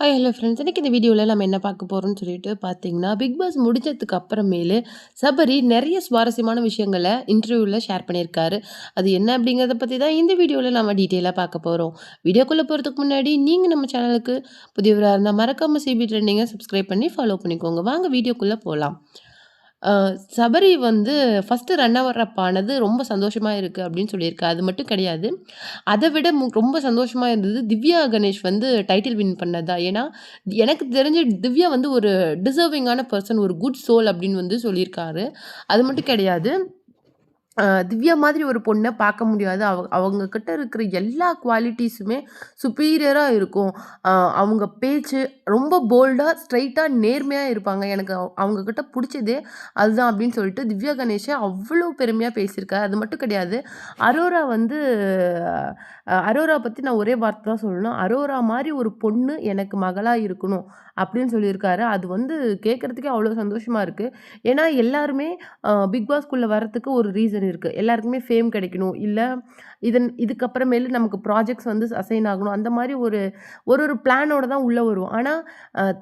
Hi hello friends இன்றைக்கி இந்த வீடியோவில் நம்ம என்ன பார்க்க போகிறோம்னு சொல்லிட்டு பார்த்தீங்கன்னா பிக் பாஸ் முடிஞ்சதுக்கு அப்புறமேலு சபரி நிறைய சுவாரஸ்யமான விஷயங்களை இன்டர்வியூவில் ஷேர் பண்ணியிருக்காரு. அது என்ன அப்படிங்கிறத பற்றி தான் இந்த வீடியோவில் நம்ம டீட்டெயிலாக பார்க்க போகிறோம் வீடியோக்குள்ளே போகிறதுக்கு முன்னாடி நீங்கள் நம்ம சேனலுக்கு புதியவராக இருந்தால் மறக்காமல் சிபி ட்ரெண்டிங்கை சப்ஸ்கிரைப் பண்ணி ஃபாலோ பண்ணிக்கோங்க. வாங்க வீடியோக்குள்ளே போகலாம் சபரி வந்து ஃபஸ்ட்டு ரன்னர் அப் ஆனது ரொம்ப சந்தோஷமாக இருக்குது அப்படின்னு சொல்லியிருக்கு. அது மட்டும் கிடையாது. அதை விட மு ரொம்ப சந்தோஷமாக இருந்தது திவ்யா கணேஷ் வந்து டைட்டில் வின் பண்ணது தான். ஏன்னா, எனக்கு தெரிஞ்சு திவ்யா வந்து ஒரு டிசர்விங்கான பர்சன் ஒரு குட் சோல் அப்படின்னு வந்து சொல்லியிருக்காரு. அது மட்டும் கிடையாது. திவ்யா மாதிரி ஒரு பொண்ணை பார்க்க முடியாது. அவ அவங்கக்கிட்ட இருக்கிற எல்லா குவாலிட்டிஸுமே சுப்பீரியராக இருக்கும். அவங்க பேச்சு ரொம்ப போல்டாக ஸ்ட்ரைட்டாக நேர்மையாக இருப்பாங்க. எனக்கு அவங்கக்கிட்ட பிடிச்சதே அதுதான் அப்படின்னு சொல்லிட்டு திவ்யா கணேஷை அவ்வளோ பெருமையாக பேசியிருக்காரு. அது மட்டும் கிடையாது. அரோரா வந்து அரோரா பற்றி நான் ஒரே வார்த்தை தான் சொல்லணும். அரோரா மாதிரி ஒரு பொண்ணு எனக்கு மகளாக இருக்கணும் அப்படின்னு சொல்லியிருக்காரு. அது வந்து கேட்குறதுக்கே அவ்வளோ சந்தோஷமாக இருக்குது ஏன்னா எல்லாருமே பிக் பாஸ்குள்ளே வரத்துக்கு ஒரு ரீசன் இருக்குது எல்லாருக்குமே ஃபேம் கிடைக்கணும். இல்லை இதன் இதுக்கப்புறமேலு நமக்கு ப்ராஜெக்ட்ஸ் வந்து அசைன் ஆகணும். அந்த மாதிரி ஒரு ஒரு ஒரு பிளானோட தான் உள்ளே வரும் ஆனால்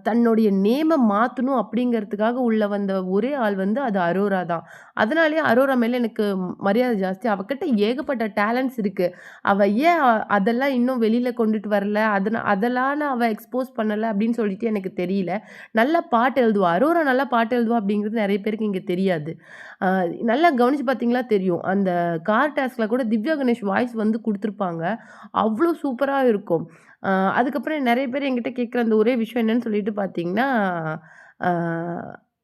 தன்னுடைய நேமை மாற்றணும் அப்படிங்கிறதுக்காக உள்ளே வந்த ஒரே ஆள் வந்து அது அரோரா தான். அதனாலேயே அரோரா மேலே எனக்கு மரியாதை ஜாஸ்தி. அவகிட்ட ஏகப்பட்ட டேலண்ட்ஸ் இருக்குது அவள் ஏன் அதெல்லாம் இன்னும் வெளியில் கொண்டுட்டு வரல? அதனால் அதெல்லாம் அவள் எக்ஸ்போஸ் பண்ணலை அப்படின்னு சொல்லிட்டு எனக்கு தெரியல. நல்லா பாட்டு எழுதுவா. அரோரா நல்லா பாட்டு எழுதுவா அப்படிங்கிறது நிறைய பேருக்கு இங்கே தெரியாது. நல்லா கவனிச்சு பார்த்தீங்களா தெரியும். அந்த கார் டாஸ்கில் கூட திவ்யா கணேஷ் வாய்ஸ் வந்து கொடுத்துருப்பாங்க அவ்வளோ சூப்பராக இருக்கும் அதுக்கப்புறம் நிறைய பேர் என்கிட்ட கேட்குற அந்த ஒரே விஷயம் என்னன்னு சொல்லிட்டு பார்த்தீங்கன்னா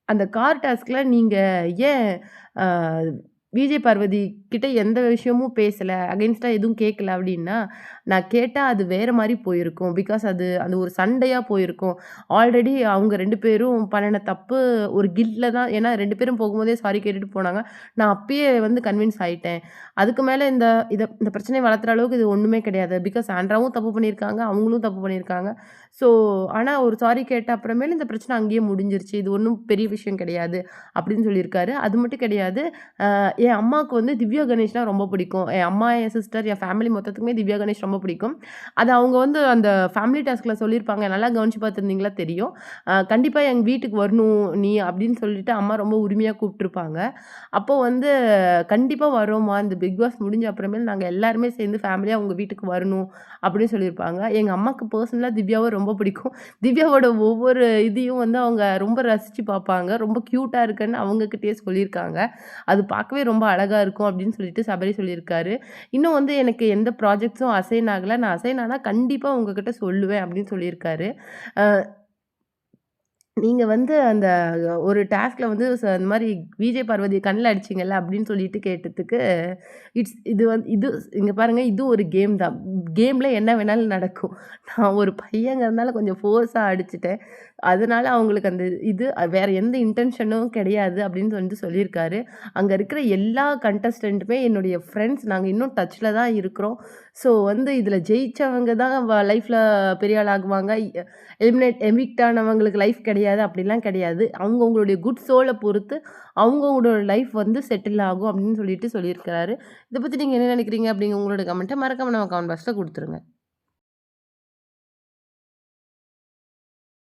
அந்த கார் டாஸ்கில் நீங்கள் ஏன் விஜய் பார்வதி கிட்ட எந்த விஷயமும் பேசலை. அகெயின்ஸ்டாக எதுவும் கேட்கல அப்படின்னா நான் கேட்டால் அது வேறு மாதிரி போயிருக்கும். பிகாஸ் அது அந்த ஒரு சண்டையாக போயிருக்கும். ஆல்ரெடி அவங்க ரெண்டு பேரும் பண்ணின தப்பு ஒரு கில்ட்டில் தான். ஏன்னா ரெண்டு பேரும் போகும்போதே சாரி கேட்டுட்டு போனாங்க. நான் அப்பயே வந்து கன்வின்ஸ் ஆகிட்டேன் அதுக்கு மேலே இந்த இதை இந்த பிரச்சனையை வளர்த்துற அளவுக்கு இது ஒன்றுமே கிடையாது. பிகாஸ் ஆண்ட்ராவும் தப்பு பண்ணியிருக்காங்க. அவங்களும் தப்பு பண்ணியிருக்காங்க. ஸோ ஆனால் ஒரு சாரி கேட்ட அப்புறமேல இந்த பிரச்சனை அங்கேயே முடிஞ்சிருச்சு. இது ஒன்றும் பெரிய விஷயம் கிடையாது. அப்படின்னு சொல்லியிருக்காரு. அது மட்டும் கிடையாது. என் அம்மாவுக்கு வந்து திவ்யா திவ்யா கணேஷ்னால் ரொம்ப பிடிக்கும். என் அம்மா என் சிஸ்டர் என் ஃபேமிலி மொத்தத்துக்குமே திவ்யா கணேஷ் ரொம்ப பிடிக்கும். அது அவங்க வந்து அந்த ஃபேமிலி டாஸ்கில் சொல்லியிருப்பாங்க. நல்லா கவனிச்சு பார்த்துருந்தீங்களா? தெரியும். கண்டிப்பாக எங்கள் வீட்டுக்கு வரணும் நீ அப்படின்னு சொல்லிட்டு அம்மா ரொம்ப உரிமையாக கூப்பிட்ருப்பாங்க அப்போது வந்து கண்டிப்பாக வரோம்மா. இந்த பிக் பாஸ் முடிஞ்ச அப்புறமேல் நாங்கள் எல்லாருமே சேர்ந்து ஃபேமிலியாக உங்கள் வீட்டுக்கு வரணும் அப்படின்னு சொல்லியிருப்பாங்க. எங்கள் அம்மாவுக்கு பர்சனலாக திவ்யாவை ரொம்ப பிடிக்கும். திவ்யாவோட ஒவ்வொரு இதையும் வந்து அவங்க ரொம்ப ரசித்து பார்ப்பாங்க. ரொம்ப க்யூட்டாக இருக்குன்னு அவங்கக்கிட்டே சொல்லியிருக்காங்க. அது பார்க்கவே ரொம்ப அழகாக இருக்கும் அப்படின்னு அப்படின்னு சொல்லிட்டு சபரி சொல்லியிருக்காரு. இன்னும் வந்து எனக்கு எந்த ப்ராஜெக்ட்ஸும் அசைன் ஆகலை. நான் அசைன் ஆனால் கண்டிப்பாக உங்ககிட்ட சொல்லுவேன் அப்படின்னு சொல்லியிருக்காரு. நீங்கள் வந்து அந்த ஒரு டாஸ்கில் வந்து ச இந்த மாதிரி விஜய் பார்வதி கண்ணில் அடிச்சிங்கல்ல அப்படின்னு சொல்லிட்டு கேட்டதுக்கு இட்ஸ் இது வந்து இது இங்கே பாருங்கள் இது ஒரு கேம் தான். கேமில் என்ன வேணாலும் நடக்கும். நான் ஒரு பையங்கிறதுனால கொஞ்சம் ஃபோர்ஸாக அடிச்சிட்டேன். அதனால் அவங்களுக்கு அந்த இது வேறு எந்த இன்டென்ஷனும் கிடையாது அப்படின்னு வந்து சொல்லியிருக்காரு. அங்கே இருக்கிற எல்லா கண்டஸ்டண்ட்டுமே என்னுடைய ஃப்ரெண்ட்ஸ் நாங்கள் இன்னும் டச்சில் தான் இருக்கிறோம். ஸோ வந்து இதில் ஜெயித்தவங்க தான் லைஃப்பில் பெரிய ஆள் ஆகுவாங்க எலிமினேட் எமிக்ட் ஆனவங்களுக்கு லைஃப் கிடையாது. அப்படிலாம் கிடையாது. அவங்கவுங்களுடைய குட் சோலை பொறுத்து அவங்கவுங்களோட லைஃப் வந்து செட்டில் ஆகும் அப்படின்னு சொல்லிட்டு சொல்லியிருக்கிறாரு. இதை பற்றி நீங்கள் என்ன நினைக்கிறீங்க அப்படிங்க உங்களோட கமெண்ட்டை மறக்காமல் நம்ம கமெண்ட் பாக்ஸில் கொடுத்துருங்க.